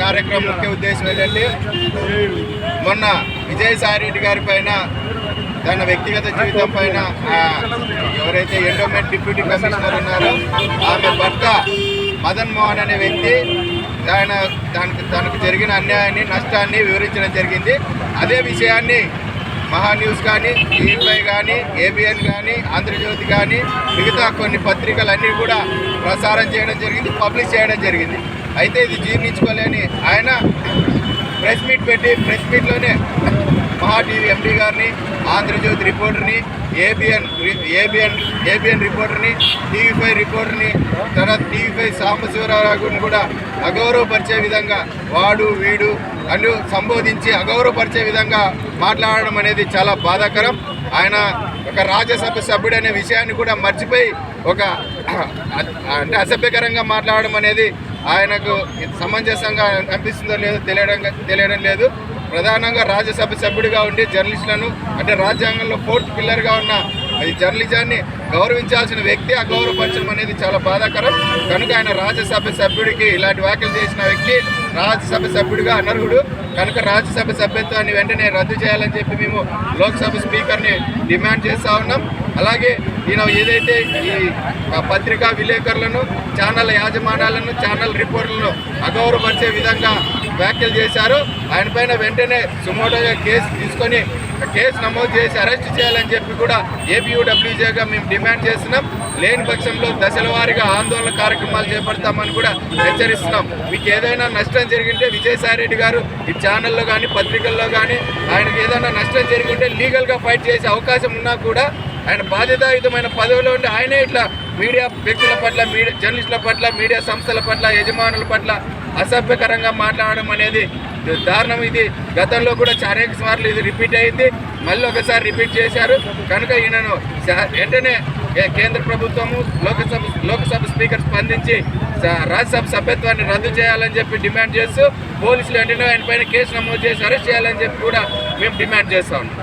కార్యక్రమం ముఖ్య ఉద్దేశం ఏంటంటే మొన్న విజయసాయి రెడ్డి గారి పైన తన వ్యక్తిగత జీవితం పైన ఎవరైతే ఎండోమెంట్ డిప్యూటీ కమిషనర్ ఉన్నారో ఆమె భర్త మదన్ మోహన్ అనే వ్యక్తి ఆయన దానికి తనకు జరిగిన అన్యాయాన్ని నష్టాన్ని వివరించడం జరిగింది. అదే విషయాన్ని మహాన్యూస్ కానీ టీవీ కానీ ఏబిఎన్ కానీ ఆంధ్రజ్యోతి కానీ మిగతా కొన్ని పత్రికలన్నీ కూడా ప్రసారం చేయడం జరిగింది పబ్లిష్ చేయడం జరిగింది. అయితే ఇది జీర్ణించుకోలేని ఆయన ప్రెస్ మీట్ పెట్టి ప్రెస్ మీట్లోనే మహాటీవీ ఎండీ గారిని ఆంధ్రజ్యోతి రిపోర్టర్ని ఏబిఎన్ ఏబిఎన్ ఏబిఎన్ రిపోర్టర్ని టీవీ ఫైవ్ రిపోర్టర్ని తర్వాత టీవీ ఫైవ్ సాంబశివరావుని కూడా అగౌరవపరిచే విధంగా వాడు వీడు అని సంబోధించి అగౌరవపరిచే విధంగా మాట్లాడడం అనేది చాలా బాధాకరం. ఆయన ఒక రాజ్యసభ సభ్యుడు అనే విషయాన్ని కూడా మర్చిపోయి ఒక అంటే అసభ్యకరంగా మాట్లాడడం అనేది ఆయనకు సమంజసంగా అనిపిస్తుందో లేదో తెలియడం తెలియడం లేదు. ప్రధానంగా రాజ్యసభ సభ్యుడిగా ఉండి జర్నలిస్టులను అంటే రాజ్యాంగంలో ఫోర్త్ పిల్లర్గా ఉన్న ఈ జర్నలిజాన్ని గౌరవించాల్సిన వ్యక్తి అగౌరవపరచడం అనేది చాలా బాధాకరం. కనుక ఆయన రాజ్యసభ సభ్యుడికి ఇలాంటి వ్యాఖ్యలు చేసిన వ్యక్తి రాజ్యసభ సభ్యుడిగా అనర్హుడు. కనుక రాజ్యసభ సభ్యత్వాన్ని వెంటనే రద్దు చేయాలని చెప్పి మేము లోక్సభ స్పీకర్ని డిమాండ్ చేస్తూ ఉన్నాం. అలాగే ఈయన ఏదైతే ఈ పత్రికా విలేకరులను ఛానల్ యాజమాన్యాలను ఛానల్ రిపోర్టులను అగౌరవపరిచే విధంగా వ్యాఖ్యలు చేశారు. ఆయన పైన వెంటనే సుమోటోగా కేసు తీసుకొని కేసు నమోదు చేసి అరెస్ట్ చేయాలని చెప్పి కూడా ఏపీయూడబ్ల్యూజేగా మేము డిమాండ్ చేస్తున్నాం. లేని పక్షంలో దశల వారీగా ఆందోళన కార్యక్రమాలు చేపడతామని కూడా హెచ్చరిస్తున్నాం. మీకు ఏదైనా నష్టం జరిగింటే విజయసాయి రెడ్డి గారు ఈ ఛానల్లో కానీ పత్రికల్లో కానీ ఆయనకు ఏదైనా నష్టం జరిగింటే లీగల్గా ఫైట్ చేసే అవకాశం ఉన్నా కూడా ఆయన బాధ్యతాయుతమైన పదవిలో ఉండి ఆయనే ఇట్లా మీడియా వ్యక్తుల పట్ల మీడియా జర్నలిస్టుల పట్ల మీడియా సంస్థల పట్ల యజమానుల పట్ల అసభ్యకరంగా మాట్లాడడం అనేది దారుణం ఇది. గతంలో కూడా అనేక సార్లు ఇది రిపీట్ అయింది. మళ్ళీ ఒకసారి రిపీట్ చేశారు. కనుక ఈయనను వెంటనే కేంద్ర ప్రభుత్వము లోకసభ లోక్సభ స్పీకర్ స్పందించి రాజ్యసభ సభ్యత్వాన్ని రద్దు చేయాలని చెప్పి డిమాండ్ చేస్తూ పోలీసులు వెంటనే ఆయన పైన కేసు నమోదు చేసి అరెస్ట్ చేయాలని చెప్పి కూడా మేము డిమాండ్ చేస్తా ఉన్నాం.